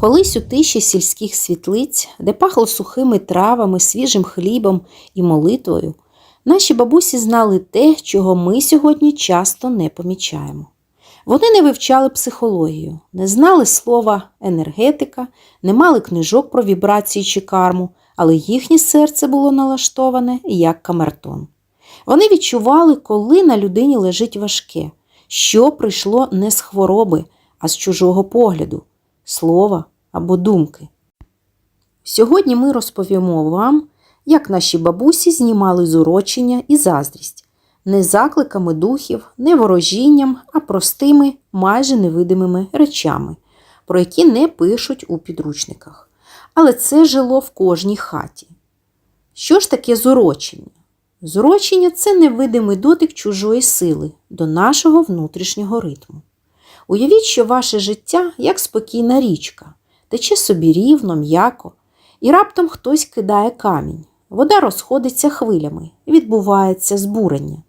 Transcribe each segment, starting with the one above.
Колись у тиші сільських світлиць, де пахло сухими травами, свіжим хлібом і молитвою, наші бабусі знали те, чого ми сьогодні часто не помічаємо. Вони не вивчали психологію, не знали слова енергетика, не мали книжок про вібрації чи карму, але їхнє серце було налаштоване як камертон. Вони відчували, коли на людині лежить важке, що прийшло не з хвороби, а з чужого погляду, слова або думки. Сьогодні ми розповімо вам, як наші бабусі знімали зурочення і заздрість, не закликами духів, не ворожінням, а простими, майже невидимими речами, про які не пишуть у підручниках. Але це жило в кожній хаті. Що ж таке зурочення? Зурочення це невидимий дотик чужої сили до нашого внутрішнього ритму. Уявіть, що ваше життя як спокійна річка, тече собі рівно, м'яко, і раптом хтось кидає камінь. Вода розходиться хвилями, відбувається збурення.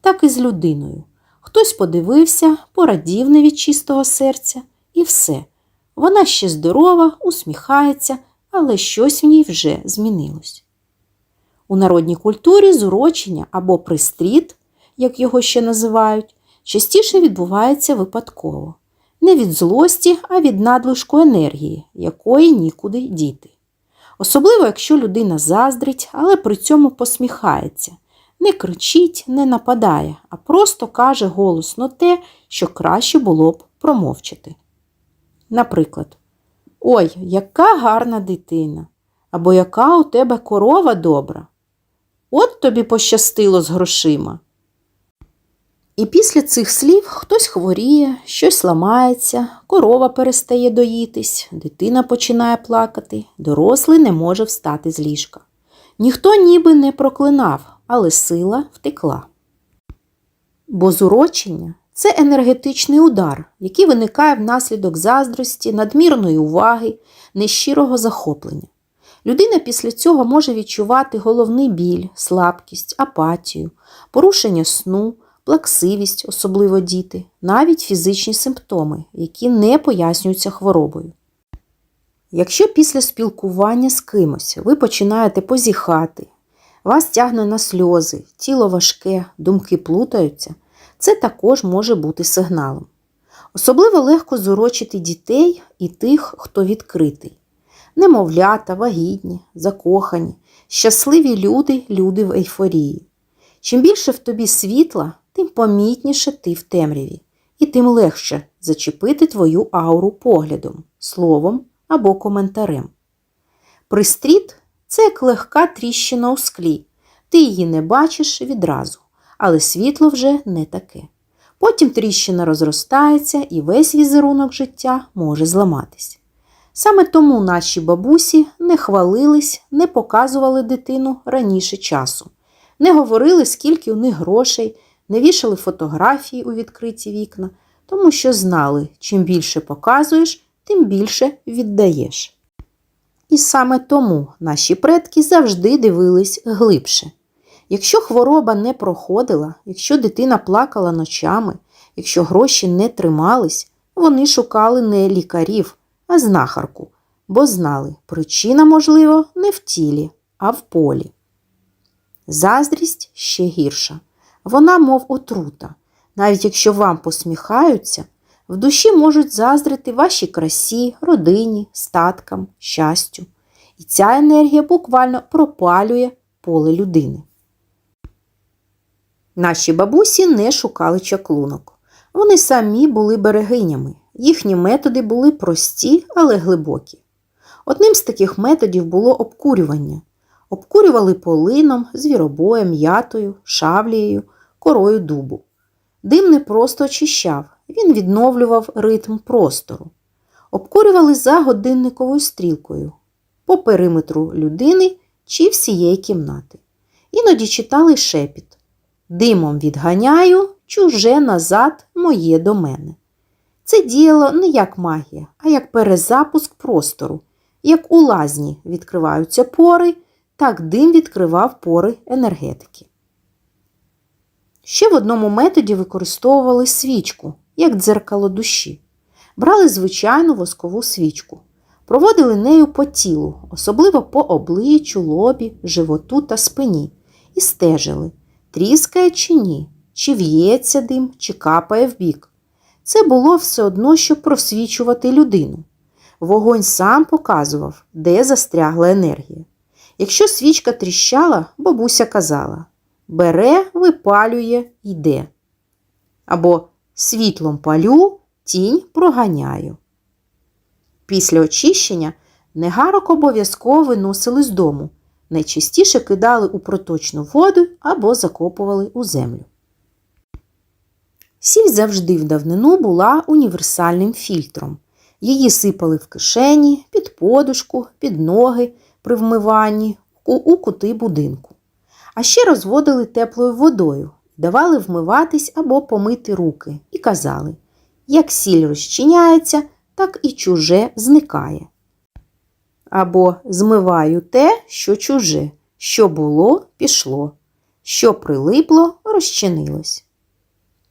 Так і з людиною. Хтось подивився, порадів не від чистого серця, і все. Вона ще здорова, усміхається, але щось в ній вже змінилось. У народній культурі зурочення або пристріт, як його ще називають, частіше відбувається випадково. Не від злості, а від надлишку енергії, якої нікуди діти. Особливо, якщо людина заздрить, але при цьому посміхається, не кричить, не нападає, а просто каже голосно те, що краще було б промовчати. Наприклад, Ой, яка гарна дитина! Або яка у тебе корова добра. От тобі пощастило з грошима. І після цих слів хтось хворіє, щось ламається, корова перестає доїтись, дитина починає плакати, дорослий не може встати з ліжка. Ніхто ніби не проклинав, але сила втекла. Бо зурочення це енергетичний удар, який виникає внаслідок заздрості, надмірної уваги, нещирого захоплення. Людина після цього може відчувати головний біль, слабкість, апатію, порушення сну, плаксивість, особливо діти, навіть фізичні симптоми, які не пояснюються хворобою. Якщо після спілкування з кимось ви починаєте позіхати, вас тягне на сльози, тіло важке, думки плутаються, це також може бути сигналом. Особливо легко зурочити дітей і тих, хто відкритий. Немовлята, вагітні, закохані, щасливі люди, люди в ейфорії. Чим більше в тобі світла, тим помітніше ти в темряві, і тим легше зачепити твою ауру поглядом, словом або коментарем. Пристріт це як легка тріщина у склі. Ти її не бачиш відразу, але світло вже не таке. Потім тріщина розростається і весь візерунок життя може зламатись. Саме тому наші бабусі не хвалились, не показували дитину раніше часу, не говорили, скільки у них грошей, не вішали фотографії у відкриті вікна, тому що знали, чим більше показуєш, тим більше віддаєш. І саме тому наші предки завжди дивились глибше. Якщо хвороба не проходила, якщо дитина плакала ночами, якщо гроші не тримались, вони шукали не лікарів, а знахарку, бо знали, причина, можливо, не в тілі, а в полі. Заздрість ще гірша. Вона, мов отрута. Навіть якщо вам посміхаються, в душі можуть заздрити вашій красі, родині, статкам, щастю. І ця енергія буквально пропалює поле людини. Наші бабусі не шукали чаклунок. Вони самі були берегинями. Їхні методи були прості, але глибокі. Одним з таких методів було обкурювання. Обкурювали полином, звіробоєм, ятою, шавлією, корою дубу. Дим не просто очищав, він відновлював ритм простору. Обкурювали за годинниковою стрілкою, по периметру людини чи всієї кімнати. Іноді читали шепіт. Димом відганяю, чуже назад моє до мене. Це діяло не як магія, а як перезапуск простору. Як у лазні відкриваються пори, так дим відкривав пори енергетики. Ще в одному методі використовували свічку, як дзеркало душі. Брали звичайну воскову свічку, Проводили нею по тілу, особливо по обличчю, лобі, животу та спині, і стежили, тріскає чи ні, чи в'ється дим, чи капає вбік. Це було все одно, щоб просвічувати людину. Вогонь сам показував, де застрягла енергія. Якщо свічка тріщала, бабуся казала бере, випалює, йде. Або світлом палю, тінь проганяю. Після очищення негарок обов'язково виносили з дому, найчастіше кидали у проточну воду або закопували у землю. Сіль завжди в давнину була універсальним фільтром. Її сипали в кишені, під подушку, під ноги при вмиванні, у, кути будинку. А ще розводили теплою водою, давали вмиватись або помити руки і казали, як сіль розчиняється, так і чуже зникає. Або змиваю те, що чуже, що було, пішло, що прилипло, розчинилось.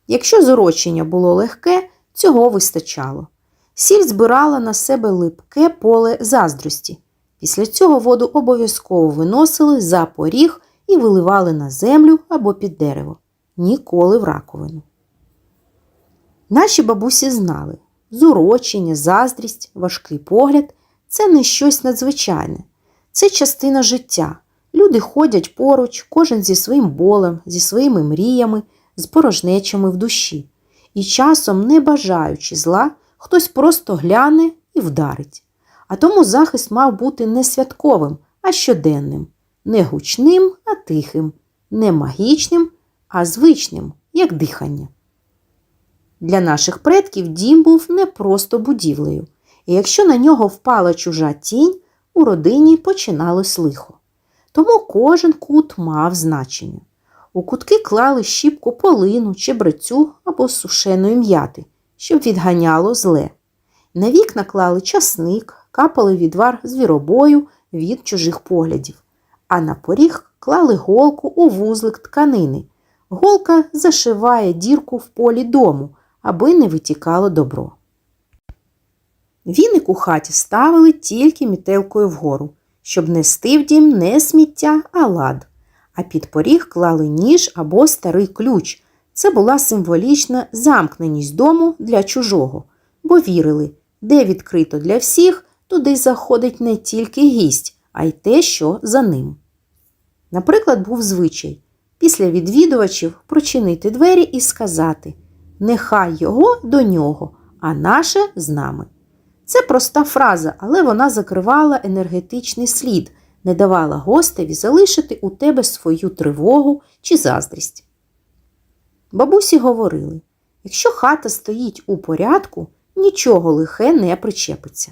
Якщо зорочення було легке, цього вистачало. Сіль збирала на себе липке поле заздрості. Після цього воду обов'язково виносили за поріг і виливали на землю або під дерево, ніколи в раковину. Наші бабусі знали, зурочення, заздрість, важкий погляд це не щось надзвичайне, це частина життя. Люди ходять поруч, кожен зі своїм болем, зі своїми мріями, з порожнечами в душі. І часом, не бажаючи зла, хтось просто гляне і вдарить. А тому захист мав бути не святковим, а щоденним, не гучним, а тихим, не магічним, а звичним, як дихання. Для наших предків дім був не просто будівлею, і якщо на нього впала чужа тінь, у родині починалось лихо. Тому кожен кут мав значення. У кутки клали щіпку полину, чебрецю або сушеної м'яти, щоб відганяло зле. На вікна клали часник, капали відвар звіробою від чужих поглядів, а на поріг клали голку у вузлик тканини. Голка зашиває дірку в полі дому, аби не витікало добро. Віник у хаті ставили тільки мітелкою вгору, щоб нести в дім не сміття, а лад. А під поріг клали ніж або старий ключ. Це була символічна замкненість дому для чужого, бо вірили, де відкрито для всіх, туди заходить не тільки гість, а й те, що за ним. Наприклад, був звичай після відвідувачів прочинити двері і сказати Нехай його до нього, а наше з нами. Це проста фраза, але вона закривала енергетичний слід, не давала гостеві залишити у тебе свою тривогу чи заздрість. Бабусі говорили якщо хата стоїть у порядку, нічого лихе не причепиться.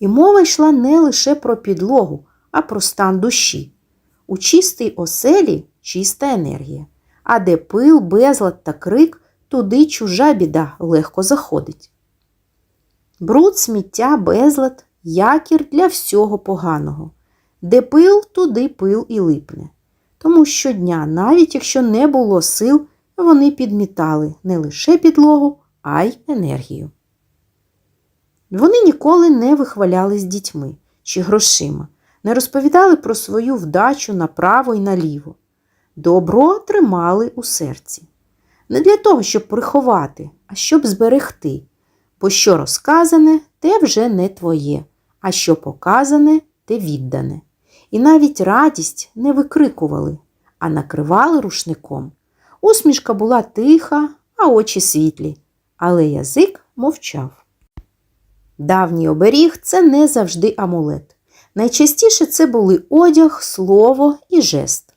І мова йшла не лише про підлогу, а про стан душі. У чистій оселі чиста енергія, а де пил, безлад та крик, туди чужа біда легко заходить. Бруд, сміття, безлад, якір для всього поганого. Де пил, туди пил і липне. Тому щодня, навіть якщо не було сил, вони підмітали не лише підлогу, а й енергію. Вони ніколи не вихвалялись дітьми чи грошима, не розповідали про свою вдачу направо і наліво. Добро тримали у серці. Не для того, щоб приховати, а щоб зберегти. Бо що розказане, те вже не твоє, а що показане, те віддане. І навіть радість не викрикували, а накривали рушником. Усмішка була тиха, а очі світлі, але язик мовчав. Давній оберіг це не завжди амулет. Найчастіше це були одяг, слово і жест.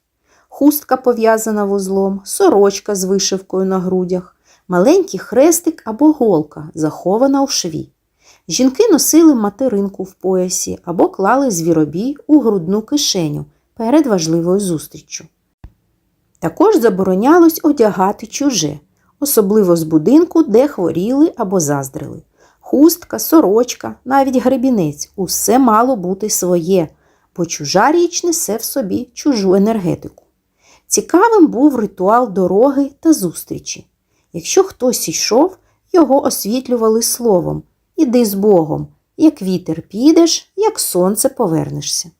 Хустка пов'язана вузлом, сорочка з вишивкою на грудях, маленький хрестик або голка, захована у шві. Жінки носили материнку в поясі або клали звіробій у грудну кишеню перед важливою зустріччю. Також заборонялось одягати чуже, особливо з будинку, де хворіли або заздрили. Хустка, сорочка, навіть гребінець усе мало бути своє, бо чужа річ несе в собі чужу енергетику. Цікавим був ритуал дороги та зустрічі. Якщо хтось йшов, його освітлювали словом Іди з Богом, як вітер підеш, як сонце повернешся.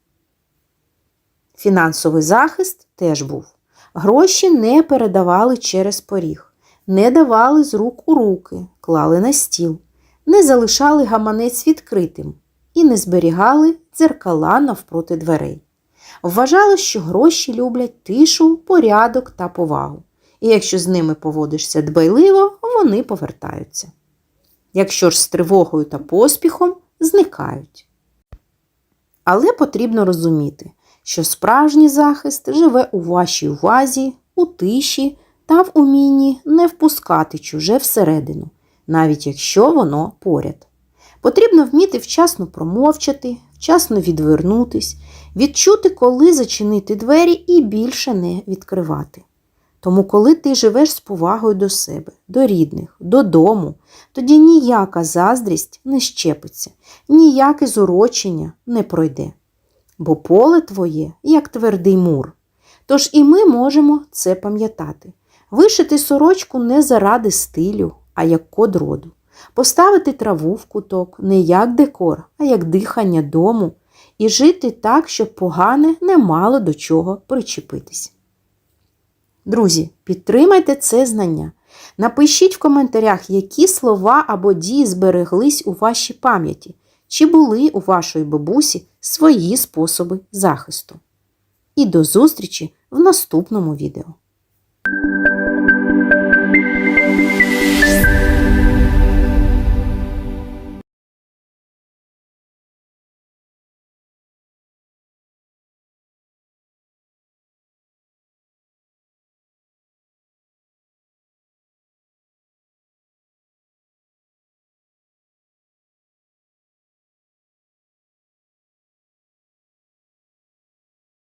Фінансовий захист теж був. Гроші не передавали через поріг, не давали з рук у руки, клали на стіл, не залишали гаманець відкритим і не зберігали дзеркала навпроти дверей. Вважали, що гроші люблять тишу, порядок та повагу. І якщо з ними поводишся дбайливо, вони повертаються. Якщо ж з тривогою та поспіхом, зникають. Але потрібно розуміти, що справжній захист живе у вашій увазі, у тиші та в умінні не впускати чуже всередину, навіть якщо воно поряд. Потрібно вміти вчасно промовчати, вчасно відвернутись, відчути, коли зачинити двері і більше не відкривати. Тому, коли ти живеш з повагою до себе, до рідних, додому, тоді ніяка заздрість не щепиться, ніяке зурочення не пройде. Бо поле твоє, як твердий мур. Тож і ми можемо це пам'ятати. Вишити сорочку не заради стилю, а як код роду. Поставити траву в куток не як декор, а як дихання дому, і жити так, щоб погане не мало до чого причепитись. Друзі, підтримайте це знання. Напишіть в коментарях, які слова або дії збереглись у вашій пам'яті, чи були у вашої бабусі свої способи захисту. І до зустрічі в наступному відео.